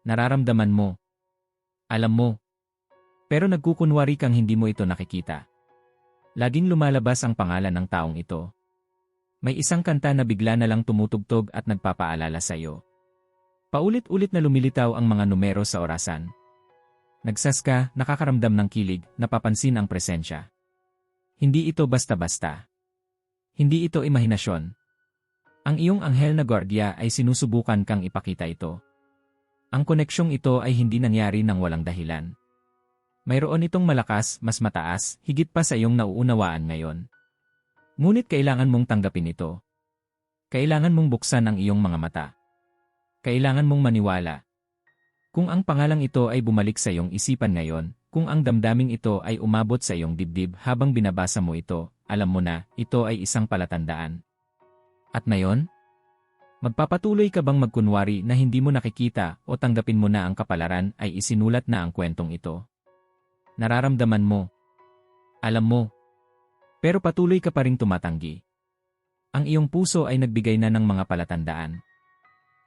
Nararamdaman mo. Alam mo. Pero nagkukunwari kang hindi mo ito nakikita. Laging lumalabas ang pangalan ng taong ito. May isang kanta na bigla na lang tumutugtog at nagpapaalala sa iyo. Paulit-ulit na lumilitaw ang mga numero sa orasan. Nagsas ka, nakakaramdam ng kilig, napapansin ang presensya. Hindi ito basta-basta. Hindi ito imahinasyon. Ang iyong anghel na gwardiya ay sinusubukan kang ipakita ito. Ang koneksyong ito ay hindi nangyari ng walang dahilan. Mayroon itong malakas, mas mataas, higit pa sa iyong nauunawaan ngayon. Ngunit kailangan mong tanggapin ito. Kailangan mong buksan ang iyong mga mata. Kailangan mong maniwala. Kung ang pangalang ito ay bumalik sa iyong isipan ngayon, kung ang damdaming ito ay umabot sa iyong dibdib habang binabasa mo ito, alam mo na, ito ay isang palatandaan. At ngayon? Magpapatuloy ka bang magkunwari na hindi mo nakikita o tanggapin mo na ang kapalaran ay isinulat na ang kwentong ito? Nararamdaman mo. Alam mo. Pero patuloy ka pa ring tumatanggi. Ang iyong puso ay nagbigay na ng mga palatandaan.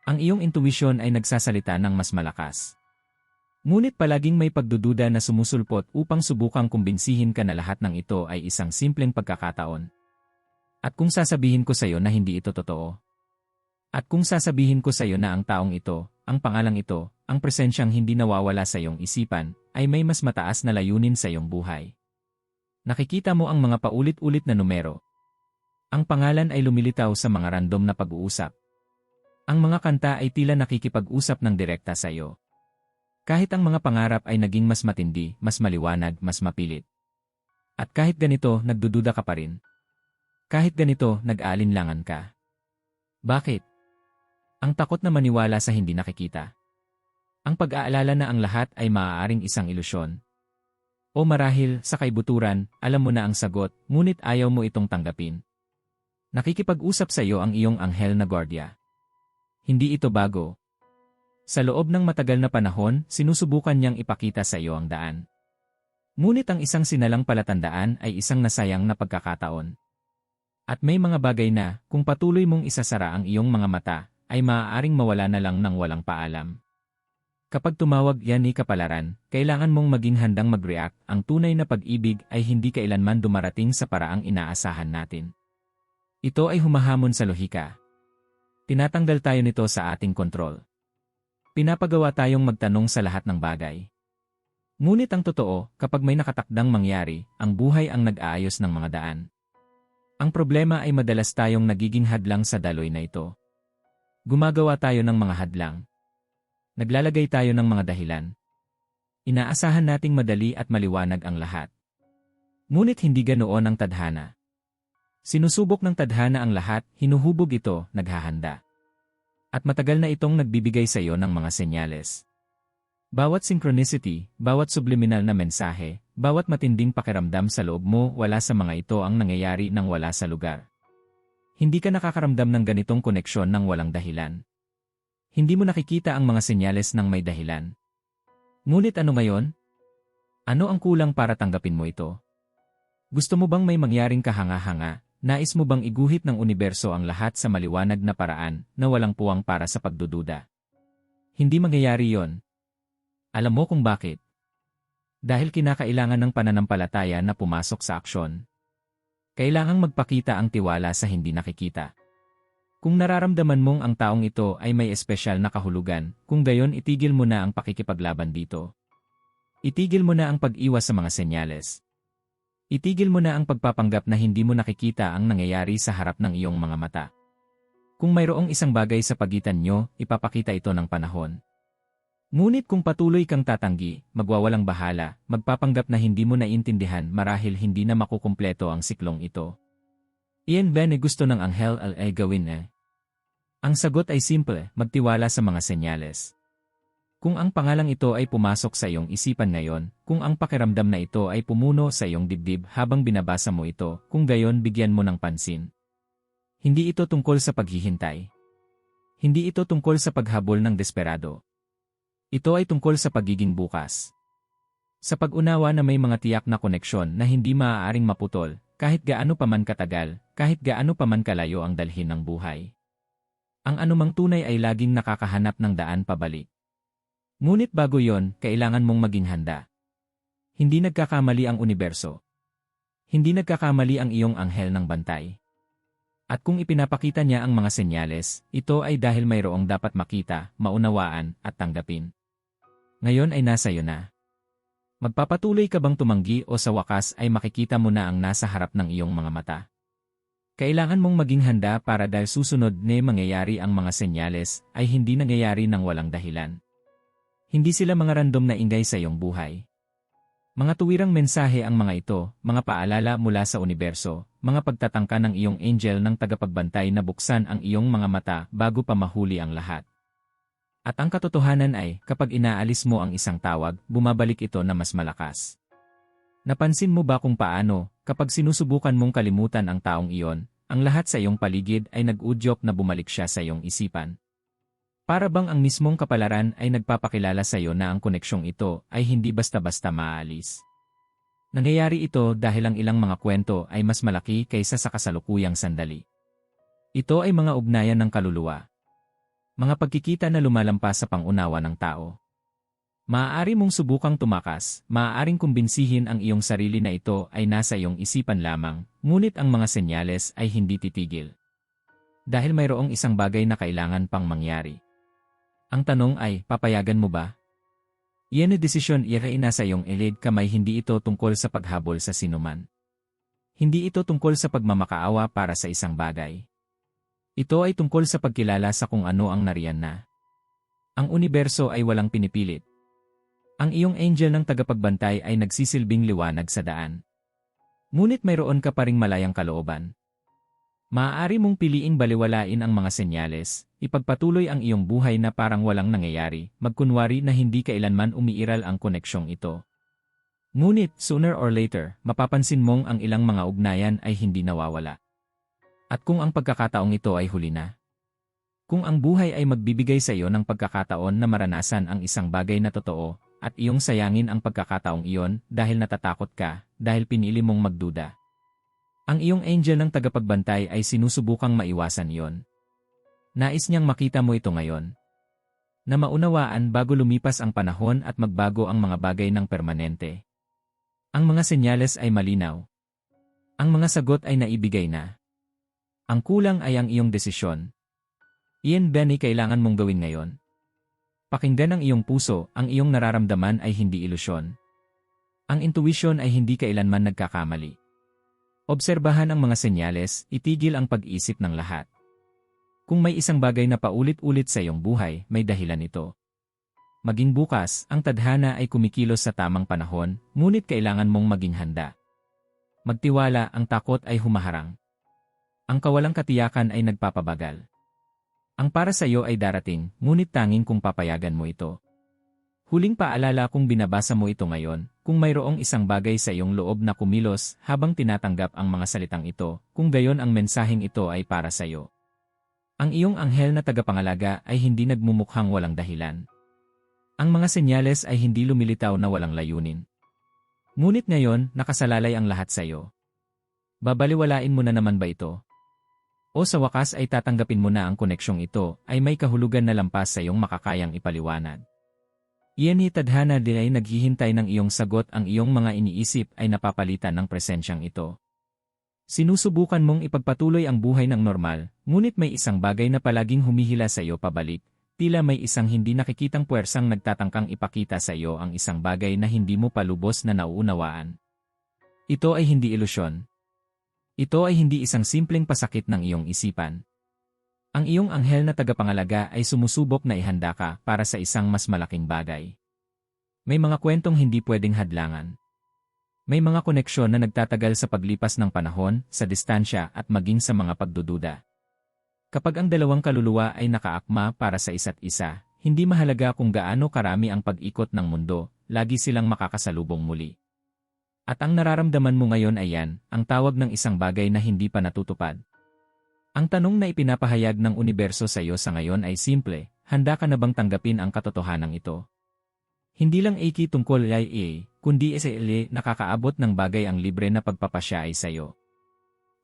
Ang iyong intuition ay nagsasalita ng mas malakas. Ngunit palaging may pagdududa na sumusulpot upang subukang kumbinsihin ka na lahat ng ito ay isang simpleng pagkakataon. At kung sasabihin ko sa iyo na hindi ito totoo. At kung sasabihin ko sa iyo na ang taong ito, ang pangalang ito, ang presensyang hindi nawawala sa iyong isipan, ay may mas mataas na layunin sa iyong buhay. Nakikita mo ang mga paulit-ulit na numero. Ang pangalan ay lumilitaw sa mga random na pag-uusap. Ang mga kanta ay tila nakikipag-usap ng direkta sa iyo. Kahit ang mga pangarap ay naging mas matindi, mas maliwanag, mas mapilit. At kahit ganito, nagdududa ka pa rin. Kahit ganito, nag-aalinlangan ka. Bakit? Ang takot na maniwala sa hindi nakikita. Ang pag-aalala na ang lahat ay maaaring isang ilusyon. O marahil, sa kaibuturan, alam mo na ang sagot, ngunit ayaw mo itong tanggapin. Nakikipag-usap sa iyo ang iyong anghel na guardia. Hindi ito bago. Sa loob ng matagal na panahon, sinusubukan niyang ipakita sa iyo ang daan. Ngunit ang isang sinalang palatandaan ay isang nasayang na pagkakataon. At may mga bagay na, kung patuloy mong isasara ang iyong mga mata, ay maaaring mawala na lang ng walang paalam. Kapag tumawag yan ni kapalaran, kailangan mong maging handang mag-react. Ang tunay na pag-ibig ay hindi kailanman dumarating sa paraang inaasahan natin. Ito ay humahamon sa lohika, Tinatanggal tayo nito sa ating kontrol. Pinapagawa tayong magtanong sa lahat ng bagay. Ngunit ang totoo, kapag may nakatakdang mangyari, ang buhay ang nag-aayos ng mga daan. Ang problema ay madalas tayong nagiging hadlang sa daloy na ito. Gumagawa tayo ng mga hadlang. Naglalagay tayo ng mga dahilan. Inaasahan nating madali at maliwanag ang lahat. Ngunit hindi ganoon ang tadhana. Sinusubok ng tadhana ang lahat, hinuhubog ito, naghahanda. At matagal na itong nagbibigay sa iyo ng mga senyales. Bawat synchronicity, bawat subliminal na mensahe, bawat matinding pakiramdam sa loob mo wala sa mga ito ang nangyayari nang wala sa lugar. Hindi ka nakakaramdam ng ganitong koneksyon ng walang dahilan. Hindi mo nakikita ang mga senyales ng may dahilan. Ngunit ano ngayon? Ano ang kulang para tanggapin mo ito? Gusto mo bang may mangyaring kahanga-hanga, Nais mo bang iguhit ng universo ang lahat sa maliwanag na paraan na walang puwang para sa pagdududa? Hindi mangyayari yon. Alam mo kung bakit? Dahil kinakailangan ng pananampalataya na pumasok sa aksyon. Kailangang magpakita ang tiwala sa hindi nakikita. Kung nararamdaman mong ang taong ito ay may espesyal na kahulugan, kung gayon itigil mo na ang pakikipaglaban dito. Itigil mo na ang pag-iwas sa mga senyales. Itigil mo na ang pagpapanggap na hindi mo nakikita ang nangyayari sa harap ng iyong mga mata. Kung mayroong isang bagay sa pagitan nyo, ipapakita ito ng panahon. Ngunit kung patuloy kang tatanggi, magwawalang bahala, magpapanggap na hindi mo naiintindihan marahil hindi na makukumpleto ang siklong ito. Iyan ba gusto ng anghel al ay gawin eh? Ang sagot ay simple, magtiwala sa mga senyales. Kung ang pangalang ito ay pumasok sa iyong isipan ngayon, kung ang pakiramdam na ito ay pumuno sa iyong dibdib habang binabasa mo ito, kung gayon bigyan mo ng pansin. Hindi ito tungkol sa paghihintay. Hindi ito tungkol sa paghabol ng desperado. Ito ay tungkol sa pagiging bukas. Sa pag-unawa na may mga tiyak na koneksyon na hindi maaaring maputol, kahit gaano pa man katagal, kahit gaano pa man kalayo ang dalhin ng buhay. Ang anumang tunay ay laging nakakahanap ng daan pabalik. Ngunit bago yon, kailangan mong maging handa. Hindi nagkakamali ang universo. Hindi nagkakamali ang iyong anghel ng bantay. At kung ipinapakita niya ang mga senyales, ito ay dahil mayroong dapat makita, maunawaan, at tanggapin. Ngayon ay nasa iyo na. Magpapatuloy ka bang tumanggi o sa wakas ay makikita mo na ang nasa harap ng iyong mga mata? Kailangan mong maging handa para dahil susunod na mangyayari ang mga senyales ay hindi nangyayari ng walang dahilan. Hindi sila mga random na ingay sa iyong buhay. Mga tuwirang mensahe ang mga ito, mga paalala mula sa universo, mga pagtatangka ng iyong angel ng tagapagbantay na buksan ang iyong mga mata bago pa mahuli ang lahat. At ang katotohanan ay, kapag inaalis mo ang isang tawag, bumabalik ito na mas malakas. Napansin mo ba kung paano, kapag sinusubukan mong kalimutan ang taong iyon, ang lahat sa iyong paligid ay nag-udyok na bumalik siya sa iyong isipan? Para bang ang mismong kapalaran ay nagpapakilala sa iyo na ang koneksyong ito ay hindi basta-basta maaalis. Nangyayari ito dahil ang ilang mga kwento ay mas malaki kaysa sa kasalukuyang sandali. Ito ay mga ugnayan ng kaluluwa. Mga pagkikita na lumalampas sa pangunawa ng tao. Maaari mong subukang tumakas, maaaring kumbinsihin ang iyong sarili na ito ay nasa iyong isipan lamang, ngunit ang mga senyales ay hindi titigil. Dahil mayroong isang bagay na kailangan pang mangyari. Ang tanong ay, papayagan mo ba? Iyan na desisyon iray na sa iyong elid kamay hindi ito tungkol sa paghabol sa sinuman. Hindi ito tungkol sa pagmamakaawa para sa isang bagay. Ito ay tungkol sa pagkilala sa kung ano ang nariyan na. Ang universo ay walang pinipilit. Ang iyong angel ng tagapagbantay ay nagsisilbing liwanag sa daan. Ngunit mayroon ka pa ring malayang kalooban. Maaari mong piliing baliwalain ang mga senyales, ipagpatuloy ang iyong buhay na parang walang nangyayari, magkunwari na hindi kailanman umiiral ang koneksyong ito. Ngunit, sooner or later, mapapansin mong ang ilang mga ugnayan ay hindi nawawala. At kung ang pagkakataong ito ay huli na? Kung ang buhay ay magbibigay sa iyo ng pagkakataon na maranasan ang isang bagay na totoo, at iyong sayangin ang pagkakataong iyon dahil natatakot ka, dahil pinili mong magduda. Ang iyong angel ng tagapagbantay ay sinusubukang maiwasan iyon. Nais niyang makita mo ito ngayon. Na maunawaan bago lumipas ang panahon at magbago ang mga bagay ng permanente. Ang mga senyales ay malinaw. Ang mga sagot ay naibigay na. Ang kulang ay ang iyong desisyon. Iyan Benny kailangan mong gawin ngayon. Pakinggan ang iyong puso, ang iyong nararamdaman ay hindi ilusyon. Ang intuition ay hindi kailanman nagkakamali. Obserbahan ang mga senyales, itigil ang pag-isip ng lahat. Kung may isang bagay na paulit-ulit sa iyong buhay, may dahilan ito. Maging bukas, ang tadhana ay kumikilos sa tamang panahon, ngunit kailangan mong maging handa. Magtiwala, ang takot ay humaharang. Ang kawalang katiyakan ay nagpapabagal. Ang para sa iyo ay darating, ngunit tanging kung papayagan mo ito. Huling paalala kung binabasa mo ito ngayon, kung mayroong isang bagay sa iyong loob na kumilos habang tinatanggap ang mga salitang ito, kung gayon ang mensaheng ito ay para sa iyo. Ang iyong anghel na tagapangalaga ay hindi nagmumukhang walang dahilan. Ang mga senyales ay hindi lumilitaw na walang layunin. Ngunit ngayon, nakasalalay ang lahat sa iyo. Babaliwalain mo na naman ba ito? O sa wakas ay tatanggapin mo na ang koneksyong ito ay may kahulugan na lampas sa iyong makakayang ipaliwanag. Iyan ni tadhana din ay naghihintay ng iyong sagot ang iyong mga iniisip ay napapalitan ng presensyang ito. Sinusubukan mong ipagpatuloy ang buhay ng normal, ngunit may isang bagay na palaging humihila sa iyo pabalik, tila may isang hindi nakikitang puwersang nagtatangkang ipakita sa iyo ang isang bagay na hindi mo palubos na nauunawaan. Ito ay hindi ilusyon. Ito ay hindi isang simpleng pasakit ng iyong isipan. Ang iyong anghel na tagapangalaga ay sumusubok na ihanda ka para sa isang mas malaking bagay. May mga kwentong hindi pwedeng hadlangan. May mga koneksyon na nagtatagal sa paglipas ng panahon, sa distansya at maging sa mga pagdududa. Kapag ang dalawang kaluluwa ay nakaakma para sa isa't isa, hindi mahalaga kung gaano karami ang pag-ikot ng mundo, lagi silang makakasalubong muli. At ang nararamdaman mo ngayon ay yan, ang tawag ng isang bagay na hindi pa natutupad, ang tanong na ipinapahayag ng universo sa iyo sa ngayon ay simple, handa ka na bang tanggapin ang katotohanan ito? Hindi lang aki tungkol ay A, kundi SLA nakakaabot ng bagay ang libre na pagpapasya ay sa iyo.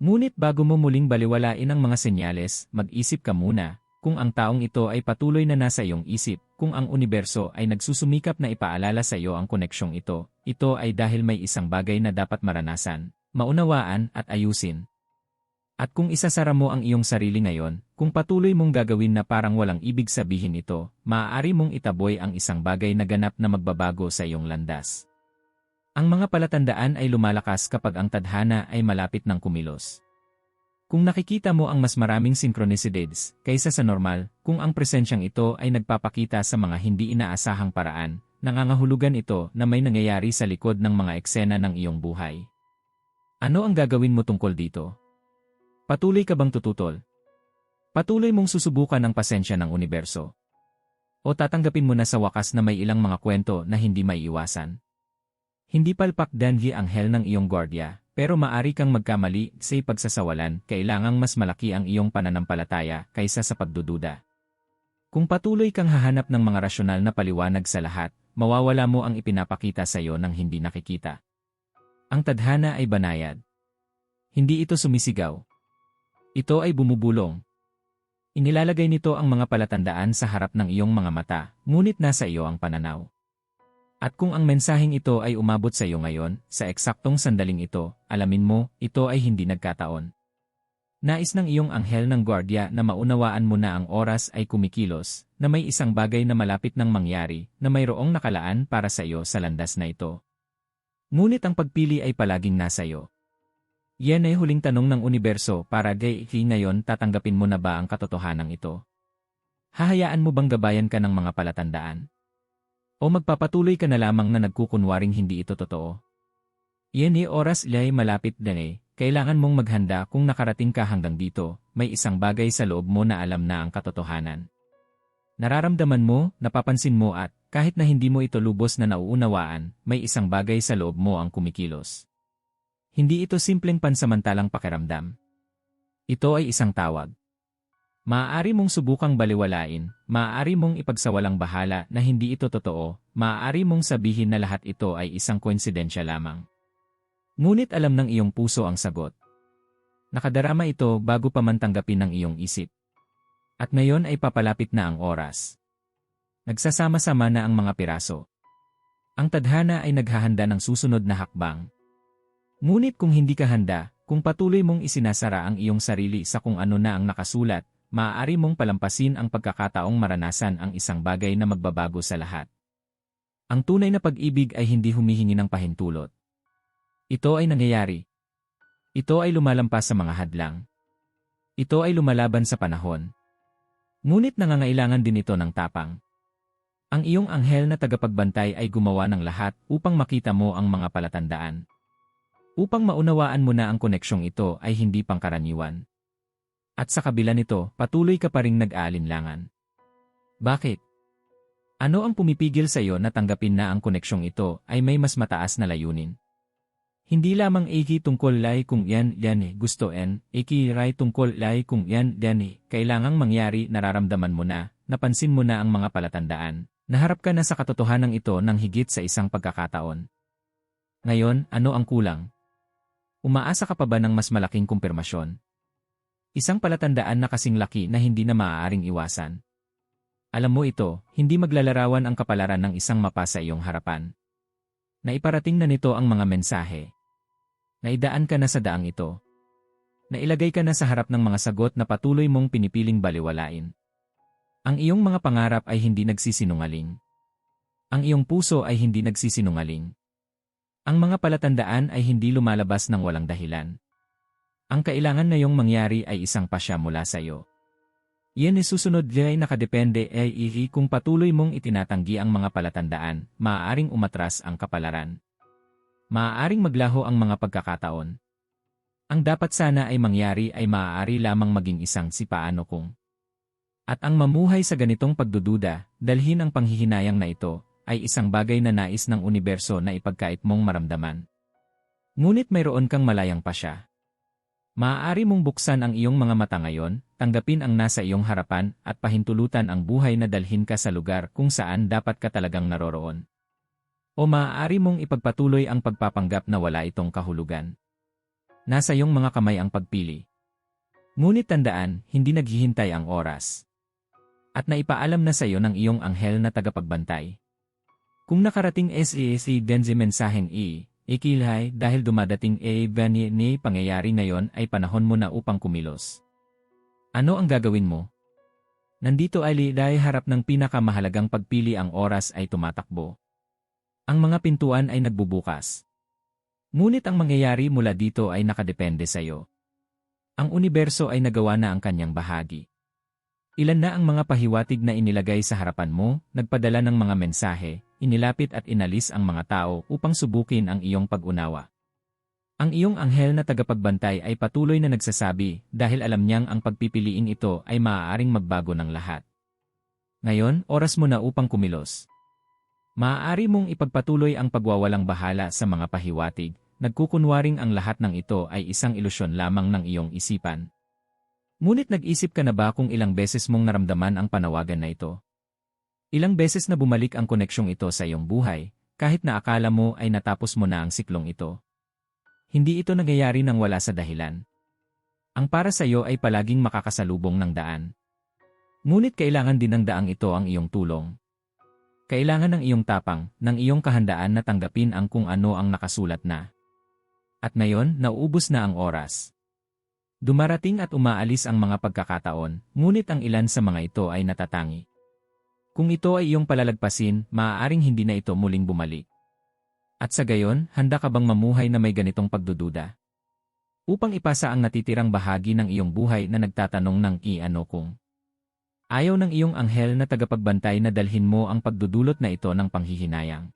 Ngunit bago mo muling baliwalain ang mga senyales, mag-isip ka muna, kung ang taong ito ay patuloy na nasa iyong isip, kung ang universo ay nagsusumikap na ipaalala sa iyo ang koneksyong ito, ito ay dahil may isang bagay na dapat maranasan, maunawaan at ayusin. At kung isasara mo ang iyong sarili ngayon, kung patuloy mong gagawin na parang walang ibig sabihin ito, maaari mong itaboy ang isang bagay na ganap na magbabago sa iyong landas. Ang mga palatandaan ay lumalakas kapag ang tadhana ay malapit ng kumilos. Kung nakikita mo ang mas maraming synchronicities kaysa sa normal, kung ang presensyang ito ay nagpapakita sa mga hindi inaasahang paraan, nangangahulugan ito na may nangyayari sa likod ng mga eksena ng iyong buhay. Ano ang gagawin mo tungkol dito? Patuloy ka bang tututol? Patuloy mong susubukan ang pasensya ng universo? O tatanggapin mo na sa wakas na may ilang mga kwento na hindi maiiwasan? Hindi palpak danhi ang hell ng iyong guardia, pero maari kang magkamali sa pagsasawalan, kailangang mas malaki ang iyong pananampalataya kaysa sa pagdududa. Kung patuloy kang hahanap ng mga rasyonal na paliwanag sa lahat, mawawala mo ang ipinapakita sa iyo ng hindi nakikita. Ang tadhana ay banayad. Hindi ito sumisigaw. Ito ay bumubulong. Inilalagay nito ang mga palatandaan sa harap ng iyong mga mata, ngunit nasa iyo ang pananaw. At kung ang mensaheng ito ay umabot sa iyo ngayon, sa eksaktong sandaling ito, alamin mo, ito ay hindi nagkataon. Nais ng iyong anghel ng gwardiya na maunawaan mo na ang oras ay kumikilos, na may isang bagay na malapit ng mangyari, na mayroong nakalaan para sa iyo sa landas na ito. Ngunit ang pagpili ay palaging nasa iyo. Yan ay huling tanong ng universo para gay ngayon tatanggapin mo na ba ang katotohanan ito? Hahayaan mo bang gabayan ka ng mga palatandaan? O magpapatuloy ka na lamang na nagkukunwaring hindi ito totoo. Yan ni oras ilay malapit din eh, kailangan mong maghanda kung nakarating ka hanggang dito, may isang bagay sa loob mo na alam na ang katotohanan. Nararamdaman mo, napapansin mo at, kahit na hindi mo ito lubos na nauunawaan, may isang bagay sa loob mo ang kumikilos. Hindi ito simpleng pansamantalang pakiramdam. Ito ay isang tawag. Maaari mong subukang baliwalain, maaari mong ipagsawalang bahala na hindi ito totoo, maaari mong sabihin na lahat ito ay isang koinsidensya lamang. Ngunit alam ng iyong puso ang sagot. Nakadarama ito bago pa man tanggapin ng iyong isip. At ngayon ay papalapit na ang oras. Nagsasama-sama na ang mga piraso. Ang tadhana ay naghahanda ng susunod na hakbang. Ngunit kung hindi ka handa, kung patuloy mong isinasara ang iyong sarili sa kung ano na ang nakasulat, maaari mong palampasin ang pagkakataong maranasan ang isang bagay na magbabago sa lahat. Ang tunay na pag-ibig ay hindi humihingi ng pahintulot. Ito ay nangyayari. Ito ay lumalampas sa mga hadlang. Ito ay lumalaban sa panahon. Ngunit nangangailangan din ito ng tapang. Ang iyong anghel na tagapagbantay ay gumawa ng lahat upang makita mo ang mga palatandaan. Upang maunawaan mo na ang koneksyong ito ay hindi pangkaraniwan. At sa kabila nito, patuloy ka pa ring nag-aalinlangan. Bakit? Ano ang pumipigil sa iyo na tanggapin na ang koneksyong ito ay may mas mataas na layunin? Hindi lamang iki tungkol lay kung yan yan eh, gusto en, iki ray tungkol lay kung yan yan eh, kailangang mangyari nararamdaman mo na, napansin mo na ang mga palatandaan, naharap ka na sa katotohanan ito ng higit sa isang pagkakataon. Ngayon, ano ang kulang? Umaasa ka pa ba ng mas malaking kumpirmasyon? Isang palatandaan na kasing laki na hindi na maaaring iwasan. Alam mo ito, hindi maglalarawan ang kapalaran ng isang mapa sa iyong harapan. Naiparating na nito ang mga mensahe. Naidaan ka na sa daang ito. Nailagay ka na sa harap ng mga sagot na patuloy mong pinipiling baliwalain. Ang iyong mga pangarap ay hindi nagsisinungaling. Ang iyong puso ay hindi nagsisinungaling. Ang mga palatandaan ay hindi lumalabas ng walang dahilan. Ang kailangan na yung mangyari ay isang pasya mula sa iyo. Yan ay susunod ay nakadepende ay ihi kung patuloy mong itinatanggi ang mga palatandaan, maaaring umatras ang kapalaran. Maaaring maglaho ang mga pagkakataon. Ang dapat sana ay mangyari ay maaari lamang maging isang si paano kung. At ang mamuhay sa ganitong pagdududa, dalhin ang panghihinayang na ito, ay isang bagay na nais ng universo na ipagkait mong maramdaman. Ngunit mayroon kang malayang pa siya. Maaari mong buksan ang iyong mga mata ngayon, tanggapin ang nasa iyong harapan at pahintulutan ang buhay na dalhin ka sa lugar kung saan dapat ka talagang naroroon. O maaari mong ipagpatuloy ang pagpapanggap na wala itong kahulugan. Nasa iyong mga kamay ang pagpili. Ngunit tandaan, hindi naghihintay ang oras. At naipaalam na sa iyo ng iyong anghel na tagapagbantay. Kung nakarating SEC Denzi mensaheng i, ikilhay dahil dumadating A Vani ni pangyayari na yon ay panahon mo na upang kumilos. Ano ang gagawin mo? Nandito ay dahil harap ng pinakamahalagang pagpili ang oras ay tumatakbo. Ang mga pintuan ay nagbubukas. Ngunit ang mangyayari mula dito ay nakadepende sa iyo. Ang universo ay nagawa na ang kanyang bahagi. Ilan na ang mga pahiwatig na inilagay sa harapan mo, nagpadala ng mga mensahe, inilapit at inalis ang mga tao upang subukin ang iyong pag-unawa. Ang iyong anghel na tagapagbantay ay patuloy na nagsasabi dahil alam niyang ang pagpipiliin ito ay maaaring magbago ng lahat. Ngayon, oras mo na upang kumilos. Maaari mong ipagpatuloy ang pagwawalang bahala sa mga pahiwatig, nagkukunwaring ang lahat ng ito ay isang ilusyon lamang ng iyong isipan, Ngunit nag-isip ka na ba kung ilang beses mong naramdaman ang panawagan na ito? Ilang beses na bumalik ang koneksyong ito sa iyong buhay, kahit na akala mo ay natapos mo na ang siklong ito. Hindi ito nangyayari nang wala sa dahilan. Ang para sa iyo ay palaging makakasalubong ng daan. Ngunit kailangan din ng daang ito ang iyong tulong. Kailangan ng iyong tapang, ng iyong kahandaan na tanggapin ang kung ano ang nakasulat na. At ngayon, nauubos na ang oras. Dumarating at umaalis ang mga pagkakataon, ngunit ang ilan sa mga ito ay natatangi. Kung ito ay iyong palalagpasin, maaaring hindi na ito muling bumalik. At sa gayon, handa ka bang mamuhay na may ganitong pagdududa? Upang ipasa ang natitirang bahagi ng iyong buhay na nagtatanong ng i-ano kung. Ayaw ng iyong anghel na tagapagbantay na dalhin mo ang pagdudulot na ito ng panghihinayang.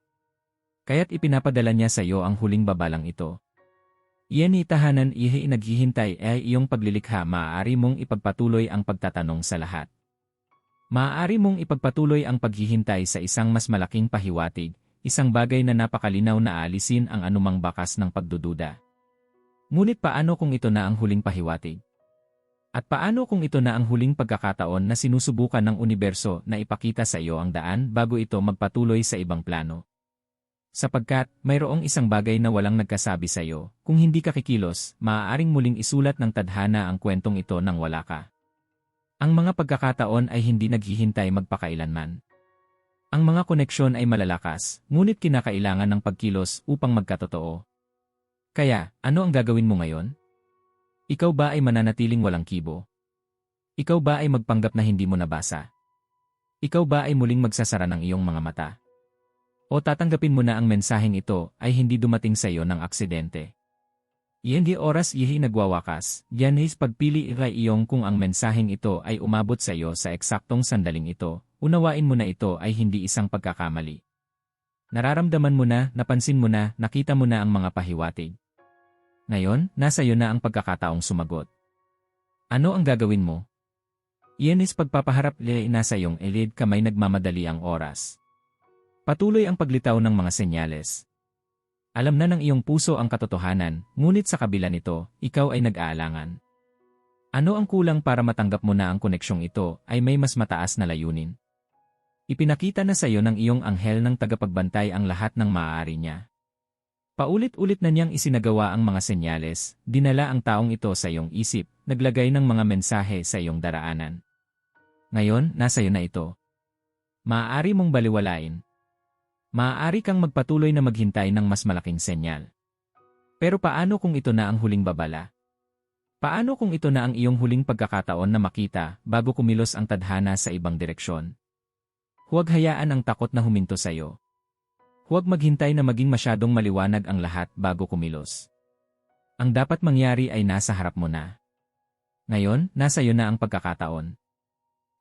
Kaya't ipinapadala niya sa iyo ang huling babalang ito. Iyan itahanan ihi naghihintay ay iyong paglilikha maaari mong ipagpatuloy ang pagtatanong sa lahat. Maaari mong ipagpatuloy ang paghihintay sa isang mas malaking pahiwatig, isang bagay na napakalinaw na alisin ang anumang bakas ng pagdududa. Ngunit paano kung ito na ang huling pahiwatig? At paano kung ito na ang huling pagkakataon na sinusubukan ng universo na ipakita sa iyo ang daan bago ito magpatuloy sa ibang plano? Sapagkat, mayroong isang bagay na walang nagkasabi sa iyo, kung hindi ka kikilos, maaaring muling isulat ng tadhana ang kwentong ito nang wala ka. Ang mga pagkakataon ay hindi naghihintay magpakailanman. Ang mga koneksyon ay malalakas, ngunit kinakailangan ng pagkilos upang magkatotoo. Kaya, ano ang gagawin mo ngayon? Ikaw ba ay mananatiling walang kibo? Ikaw ba ay magpanggap na hindi mo nabasa? Ikaw ba ay muling magsasara ng iyong mga mata? O tatanggapin mo na ang mensaheng ito ay hindi dumating sa iyo ng aksidente. Yendi oras ihi nagwawakas, yanis pagpili ikay iyong kung ang mensaheng ito ay umabot sa iyo sa eksaktong sandaling ito, unawain mo na ito ay hindi isang pagkakamali. Nararamdaman mo na, napansin mo na, nakita mo na ang mga pahiwatig. Ngayon, nasa iyo na ang pagkakataong sumagot. Ano ang gagawin mo? Iyan is pagpapaharap le nasa iyong elid kamay nagmamadali ang oras. Patuloy ang paglitaw ng mga senyales. Alam na ng iyong puso ang katotohanan, ngunit sa kabila nito, ikaw ay nag-aalangan. Ano ang kulang para matanggap mo na ang koneksyong ito ay may mas mataas na layunin? Ipinakita na sa iyo ng iyong anghel ng tagapagbantay ang lahat ng maaari niya. Paulit-ulit na niyang isinagawa ang mga senyales, dinala ang taong ito sa iyong isip, naglagay ng mga mensahe sa iyong daraanan. Ngayon, nasa iyo na ito. Maaari mong baliwalain, maaari kang magpatuloy na maghintay ng mas malaking senyal. Pero paano kung ito na ang huling babala? Paano kung ito na ang iyong huling pagkakataon na makita bago kumilos ang tadhana sa ibang direksyon? Huwag hayaan ang takot na huminto sa iyo. Huwag maghintay na maging masyadong maliwanag ang lahat bago kumilos. Ang dapat mangyari ay nasa harap mo na. Ngayon, nasa iyo na ang pagkakataon.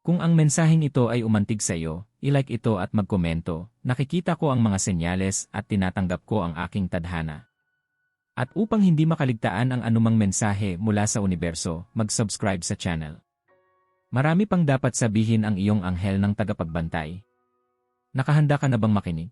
Kung ang mensaheng ito ay umantig sa iyo, ilike ito at magkomento, nakikita ko ang mga senyales at tinatanggap ko ang aking tadhana. At upang hindi makaligtaan ang anumang mensahe mula sa universo, mag-subscribe sa channel. Marami pang dapat sabihin ang iyong anghel ng tagapagbantay. Nakahanda ka na bang makinig?